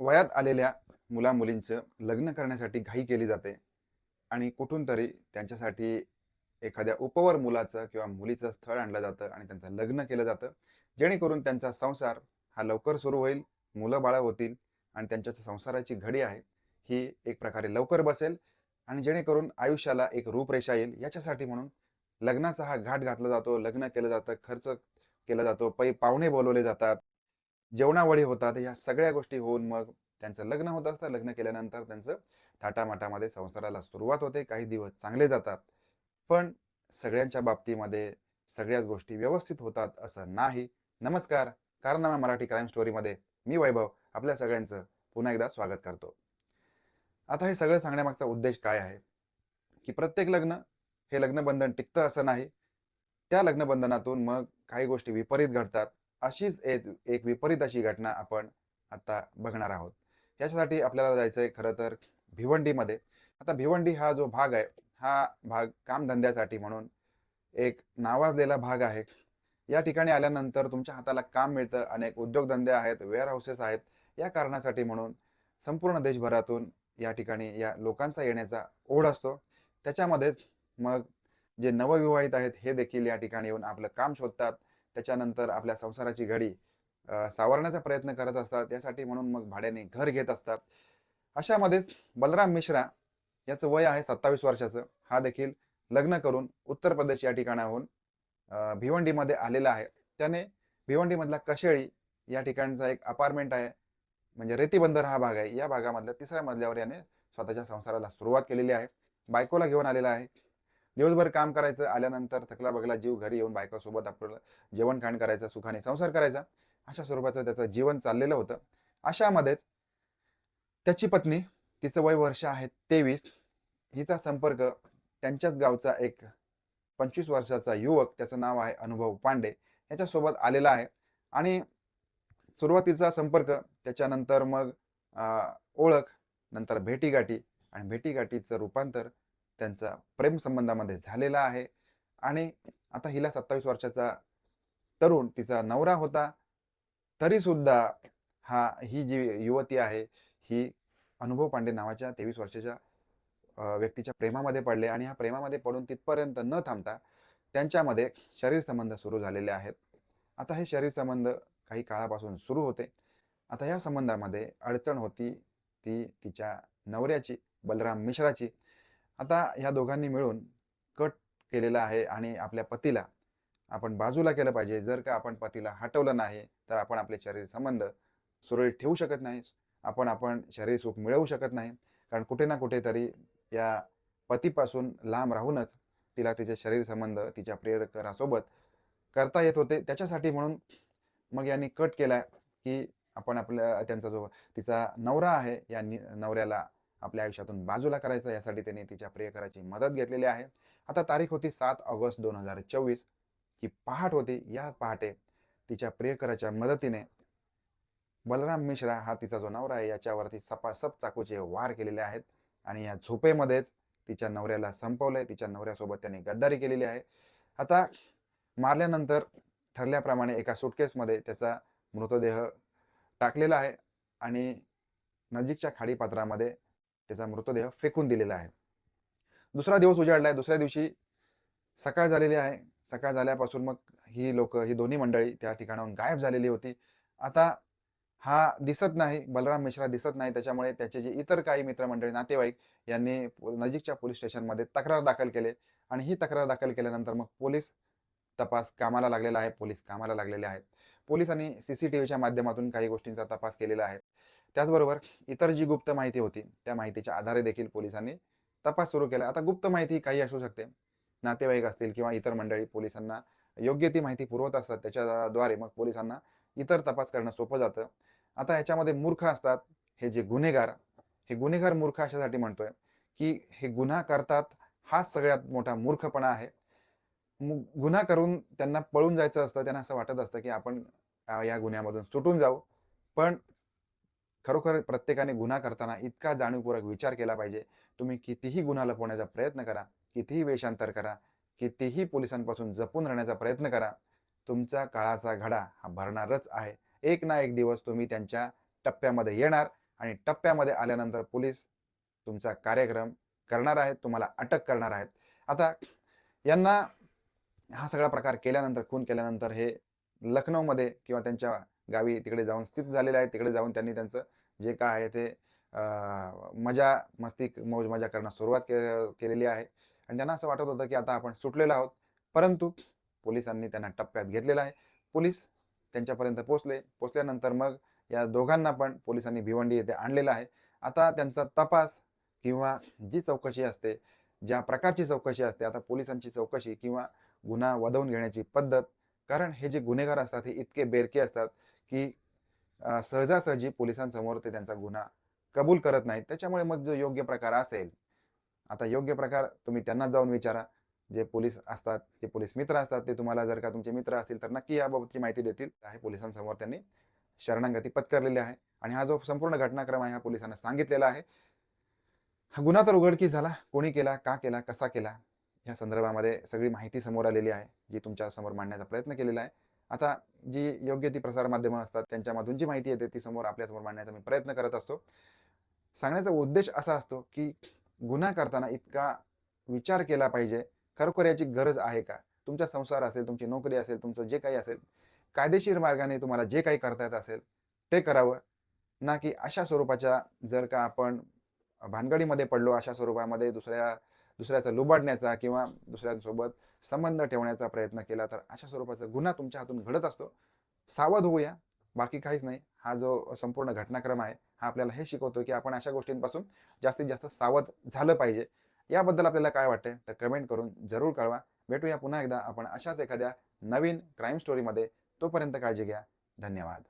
वयात आलेल्या मुला-मुलींचं लग्न करण्यासाठी घाई केली जाते आणि कुठून तरी त्यांच्यासाठी एखाद्या उपवर मुलाचं किंवा मुलीचं स्थळ आणलं जातं आणि त्यांचं लग्न केलं जातं. जेणेकरून त्यांचा संसार हा लवकर सुरू होईल, मुलं-बाळं होतील आणि त्यांच्या संसाराची घडी आहे, ही एक प्रकारे लवकर बसेल आणि जेणेकरून आयुष्याला एक रूपरेषा येईल. याच्यासाठी म्हणून लग्नाचा हा घाट घातला जातो, लग्न केलं जातं, खर्च केला जातो, पै पाहुणे बोलवले जातात, जेवणावळी होतात. ह्या सगळ्या गोष्टी होऊन मग त्यांचं लग्न होत असतं. लग्न केल्यानंतर त्यांचं थाटामाटामध्ये संसाराला सुरुवात होते. काही दिवस चांगले जातात. पण सगळ्यांच्या बाबतीमध्ये सगळ्याच गोष्टी व्यवस्थित होतात असं नाही. नमस्कार, कारनामा मराठी क्राईम स्टोरीमध्ये मी वैभव आपल्या सगळ्यांचं पुन्हा एकदा स्वागत करतो. आता हे सगळं सांगण्यामागचा उद्देश काय आहे? की प्रत्येक लग्न हे लग्नबंधन टिकतं असं नाही. त्या लग्नबंधनातून मग काही गोष्टी विपरीत घडतात. अशीच एक एक विपरीत अशी घटना आपण आता बघणार आहोत. याच्यासाठी आपल्याला जायचं आहे खरं तर भिवंडीमध्ये. आता भिवंडी हा जो भाग आहे, हा भाग कामधंद्यासाठी म्हणून एक नावाजलेला भाग आहे. या ठिकाणी आल्यानंतर तुमच्या हाताला काम मिळतं. अनेक उद्योगधंदे आहेत, वेअर हाऊसेस आहेत. या कारणासाठी म्हणून संपूर्ण देशभरातून या ठिकाणी या लोकांचा येण्याचा ओढ असतो. त्याच्यामध्येच मग जे नवविवाहित आहेत हे देखील या ठिकाणी येऊन आपलं काम शोधतात. त्याच्यानंतर आपल्या संसाराची घडी सावरण्याचा प्रयत्न करत असतात. यासाठी म्हणून मग भाड्याने घर घेत असतात. अशामध्येच बलराम मिश्रा याचं वय आहे 27 वर्षाचं. हा देखील लग्न करून उत्तर प्रदेश या ठिकाणाहून भिवंडीमध्ये आलेला आहे. त्याने भिवंडीमधला कशेळी या ठिकाणचा एक अपार्टमेंट आहे. म्हणजे रेतीबंदर हा भाग आहे. या भागामधल्या तिसऱ्या मजल्यावर याने स्वतःच्या संसाराला सुरुवात केलेली आहे. बायकोला घेऊन आलेला आहे. दिवसभर काम करायचं, आल्यानंतर थकला-बगला जीव घरी येऊन बायकोसोबत आपलं जेवण-खाण करायचं, सुखाने संसार करायचा. अशा स्वरूपाचं त्याचं जीवन चाललेलं होतं. अशामध्येच त्याची पत्नी, तिचं वय वर्ष आहे 23. हिचा संपर्क त्यांच्याच गावचा एक 25 वर्षाचा युवक, त्याचं नाव आहे अनुभव पांडे, याच्यासोबत आलेला आहे आणि सुरुवातीचा संपर्क, त्याच्यानंतर मग ओळख, नंतर भेटीगाठी आणि भेटीगाठीचं रूपांतर त्यांचा प्रेमसंबंधामध्ये झालेला आहे आणि आता हिला 27 वर्षाचा तरुण तिचा नवरा होता. तरीसुद्धा हा ही जी युवती आहे, ही अनुभव पांडे नावाच्या 23 वर्षाच्या व्यक्तीच्या प्रेमामध्ये पडले आणि ह्या प्रेमामध्ये पडून तिथपर्यंत न थांबता त्यांच्यामध्ये शरीर संबंध सुरू झालेले आहेत. आता हे शरीर संबंध काही काळापासून सुरू होते. आता या संबंधामध्ये अडचण होती ती तिच्या नवऱ्याची, बलराम मिश्राची. आता ह्या दोघांनी मिळून कट केलेला आहे आणि आपल्या पतीला आपण बाजूला केलं पाहिजे. जर का आपण पतीला हटवलं नाही, तर आपण आपले शरीर संबंध सुरळीत ठेवू शकत नाही. आपण आपण शरीर सुख मिळवू शकत नाही. कारण कुठे ना कुठेतरी या पतीपासून लांब राहूनच तिला तिचे शरीर संबंध तिच्या प्रियकरासोबत करता येत होते. त्याच्यासाठी म्हणून मग यांनी कट केला, की आपण आपल्या त्यांचा जो तिचा नवरा आहे, या नवऱ्याला आपल्या आयुष्यातून बाजूला करायचं यासाठी त्याने तिच्या प्रियकराची मदत घेतलेली आहे. आता तारीख होती सात ऑगस्ट 2024 ही पहाट होती. या पहाटे तिच्या प्रियकराच्या मदतीने बलराम मिश्रा हा तिचा जो नवरा आहे, याच्यावरती सपासप चाकूचे वार केलेले आहेत आणि या झोपेमध्येच तिच्या नवऱ्याला संपवलंय. तिच्या नवऱ्यासोबत त्यांनी गद्दारी केलेली आहे. आता मारल्यानंतर ठरल्याप्रमाणे एका सुटकेसमध्ये त्याचा मृतदेह टाकलेला आहे आणि नजीकच्या खाडीपात्रामध्ये त्याचा मृतदेह फेकून दिलेला आहे. दुसरा दिवस उजाडला आहे. दुसऱ्या दिवशी सकाळ झालेली आहे. सकाळ झाल्यापासून मग ही लोकं, ही दोन्ही मंडळी त्या ठिकाणाहून गायब झालेली होती. आता हा दिसत नाही, बलराम मिश्रा दिसत नाही. त्याच्यामुळे त्याचे जे इतर काही मित्रमंडळी, नातेवाईक यांनी नजीकच्या पोलीस स्टेशनमध्ये तक्रार दाखल केले आणि ही तक्रार दाखल केल्यानंतर मग पोलीस तपास कामाला लागलेला आहे. पोलीस कामाला लागलेले आहेत. पोलिसांनी सीसीटीव्हीच्या माध्यमातून काही गोष्टींचा तपास केलेला आहे. त्याचबरोबर इतर जी गुप्त माहिती होती, त्या माहितीच्या आधारे देखील पोलिसांनी तपास सुरू केला. आता गुप्त माहिती काही असू शकते. नातेवाईक असतील किंवा इतर मंडळी पोलिसांना योग्य ती माहिती पुरवत असतात. त्याच्याद्वारे मग पोलिसांना इतर तपास करणं सोपं जातं. आता ह्याच्यामध्ये मूर्ख असतात हे जे गुन्हेगार, हे गुन्हेगार मूर्ख अशासाठी म्हणतोय, की हे गुन्हा करतात हाच सगळ्यात मोठा मूर्खपणा आहे. गुन्हा करून त्यांना पळून जायचं असतं. त्यांना असं वाटत असतं, की आपण या गुन्ह्यामधून सुटून जाऊ. पण खरोखर प्रत्येकाने गुन्हा करताना इतका जाणीवपूर्वक विचार केला पाहिजे. तुम्ही कितीही गुन्हा लपवण्याचा प्रयत्न करा, कितीही वेषांतर करा, कितीही पोलिसांपासून जपून राहण्याचा प्रयत्न करा. तुमचा काळाचा घडा हा भरणारच आहे. एक ना एक दिवस तुम्ही त्यांच्या टप्प्यामध्ये येणार आणि टप्प्यामध्ये आल्यानंतर पोलीस तुमचा कार्यक्रम करणार आहेत तुम्हाला अटक करणार आहेत आता यांना हा सगळा प्रकार केल्यानंतर खून केल्यानंतर हे लखनौमध्ये किंवा त्यांच्या गावी तिकडे जाऊन स्थित झालेलं आहे. तिकडे जाऊन त्यांनी त्यांचं जे काय आहे ते मजा मस्ती मौज मजा करण्यास सुरुवात के केलेली आहे. आणि त्यांना असं वाटत होतं की आता आपण सुटलेलो आहोत. परंतु पोलिसांनी त्यांना टप्प्यात घेतलेलं आहे. पोलीस त्यांच्यापर्यंत पोचले पोचल्यानंतर मग या दोघांना पण पोलिसांनी भिवंडी येथे आणलेलं आहे. आता त्यांचा तपास किंवा जी चौकशी असते ज्या प्रकारची चौकशी असते आता पोलिसांची चौकशी किंवा गुन्हा वधवून घेण्याची पद्धत कारण हे जे गुन्हेगार असतात हे इतके बेरके असतात की सहजासहजी पोलिसांसमोर ते त्यांचा गुन्हा कबूल करत नाहीत. त्याच्यामुळे मग जो योग्य प्रकार असेल आता योग्य प्रकार तुम्ही त्यांना जाऊन विचारा. जे पोलीस असतात जे पोलीस मित्र असतात ते तुम्हाला जर का तुमचे मित्र असतील तर नक्की याबाबतची माहिती देतील. आहे पोलिसांसमोर त्यांनी शरणागती पत्करलेली आहे आणि हा जो संपूर्ण घटनाक्रम आहे हा पोलिसांना सांगितलेला आहे. हा गुन्हा तर उघडकीस झाला. कोणी केला का केला कसा केला या संदर्भामध्ये सगळी माहिती समोर आलेली आहे जी तुमच्यासमोर मांडण्याचा प्रयत्न केलेला आहे. आता जी योग्य ती प्रसारमाध्यमं असतात त्यांच्यामधून जी माहिती येते ती समोर आपल्यासमोर मांडण्याचा मी प्रयत्न करत असतो. सांगण्याचा उद्देश असा असतो की गुन्हा करताना इतका विचार केला पाहिजे खरोखर याची गरज आहे का? तुमचा संसार असेल तुमची नोकरी असेल तुमचं जे काही असेल कायदेशीर मार्गाने तुम्हाला जे काही करता येत असेल ते करावं. ना की अशा स्वरूपाच्या जर का आपण भानगडीमध्ये पडलो अशा स्वरूपामध्ये दुसऱ्या दुसऱ्याचा लुबाडण्याचा किंवा दुसऱ्यांसोबत संबंध ठेवण्याचा प्रयत्न केला तर अशा स्वरूपाचा गुन्हा तुमच्या हातून घडत असतो. सावध होऊया. बाकी काहीच नाही. हा जो संपूर्ण घटनाक्रम आहे हा आपल्याला हे शिकवतो की आपण अशा गोष्टींपासून जास्तीत जास्त सावध झालं पाहिजे. याबद्दल आपल्याला काय वाटतंय? तर कमेंट करून जरूर कळवा. भेटूया पुन्हा एकदा. आपण अशाच एखाद्या नवीन क्राईम स्टोरीमध्ये तोपर्यंत काळजी घ्या. धन्यवाद.